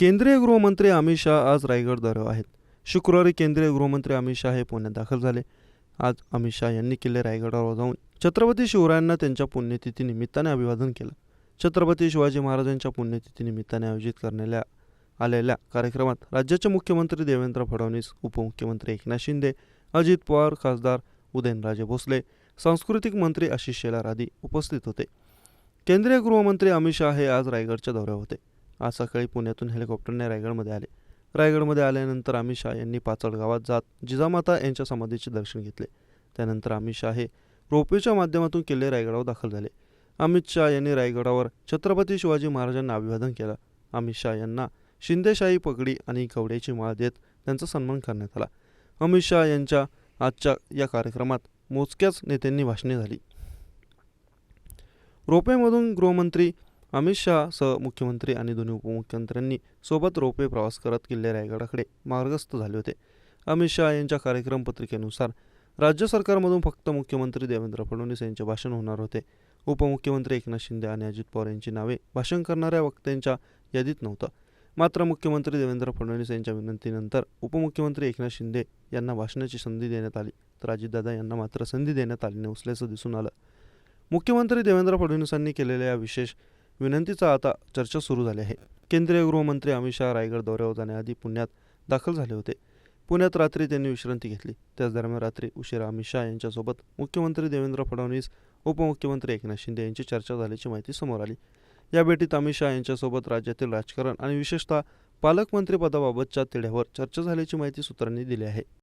केंद्रीय गृहमंत्री अमित शहा आज रायगड दौऱ्यावर आहेत. शुक्रवारी केंद्रीय गृहमंत्री अमित शहा हे पुण्यात दाखल झाले. आज अमित शहा यांनी किल्ले रायगडावर जाऊन छत्रपती शिवरायांना त्यांच्या पुण्यतिथी निमित्ताने अभिवादन केलं. छत्रपती शिवाजी महाराजांच्या पुण्यतिथी निमित्ताने आयोजित करण्याला आलेल्या कार्यक्रमात राज्याचे मुख्यमंत्री देवेंद्र फडणवीस उपमुख्यमंत्री एकनाथ शिंदे अजित पवार खासदार उदयनराजे भोसले सांस्कृतिक मंत्री आशिष शेलार आदी उपस्थित होते. केंद्रीय गृहमंत्री अमित शहा हे आज रायगडच्या दौऱ्यावर होते. आज सकाळी पुण्यातून हेलिकॉप्टरने रायगडमध्ये आले. रायगडमध्ये आल्यानंतर अमित शहा यांनी पाचड गावात जात जिजामाता यांच्या समाधीचे दर्शन घेतले. त्यानंतर अमित शहा हे रोपवेच्या माध्यमातून किल्ले रायगडावर दाखल झाले. अमित शहा यांनी रायगडावर छत्रपती शिवाजी महाराजांना अभिवादन केलं. अमित शाह यांना शिंदेशाही पगडी आणि कवड्याची माळ देत त्यांचा सन्मान करण्यात आला. अमित शहा यांच्या आजच्या या कार्यक्रमात मोजक्याच नेत्यांनी भाषणे झाली. रोपेमधून गृहमंत्री अमित शहा सह मुख्यमंत्री आणि दोन्ही उपमुख्यमंत्र्यांनी सोबत रोपे प्रवास करत किल्ले रायगडाकडे मार्गस्थ झाले होते. अमित शहा यांच्या कार्यक्रम पत्रिकेनुसार राज्य सरकारमधून फक्त मुख्यमंत्री देवेंद्र फडणवीस यांचे भाषण होणार होते. उपमुख्यमंत्री एकनाथ शिंदे आणि अजित पवार यांची नावे भाषण करणाऱ्या वक्त्यांच्या यादीत नव्हतं. मात्र मुख्यमंत्री देवेंद्र फडणवीस यांच्या विनंतीनंतर उपमुख्यमंत्री एकनाथ शिंदे यांना भाषणाची संधी देण्यात आली. तर अजितदादा यांना मात्र संधी देण्यात आली नसल्याचं दिसून आलं. मुख्यमंत्री देवेंद्र फडणवीसांनी केलेल्या या विशेष विनंतीचा आता चर्चा सुरू झाली आहे. केंद्रीय गृहमंत्री अमित शहा रायगड दौऱ्यावर जाण्याआधी पुण्यात दाखल झाले होते. पुण्यात रात्री त्यांनी विश्रांती घेतली. त्याच दरम्यान रात्री उशिरा अमित शहा यांच्यासोबत मुख्यमंत्री देवेंद्र फडणवीस उपमुख्यमंत्री एकनाथ शिंदे यांची चर्चा झाल्याची माहिती समोर आली. या भेटीत अमित शहा यांच्यासोबत राज्यातील राजकारण आणि विशेषतः पालकमंत्रीपदाबाबतच्या तिढ्यावर चर्चा झाल्याची माहिती सूत्रांनी दिली आहे.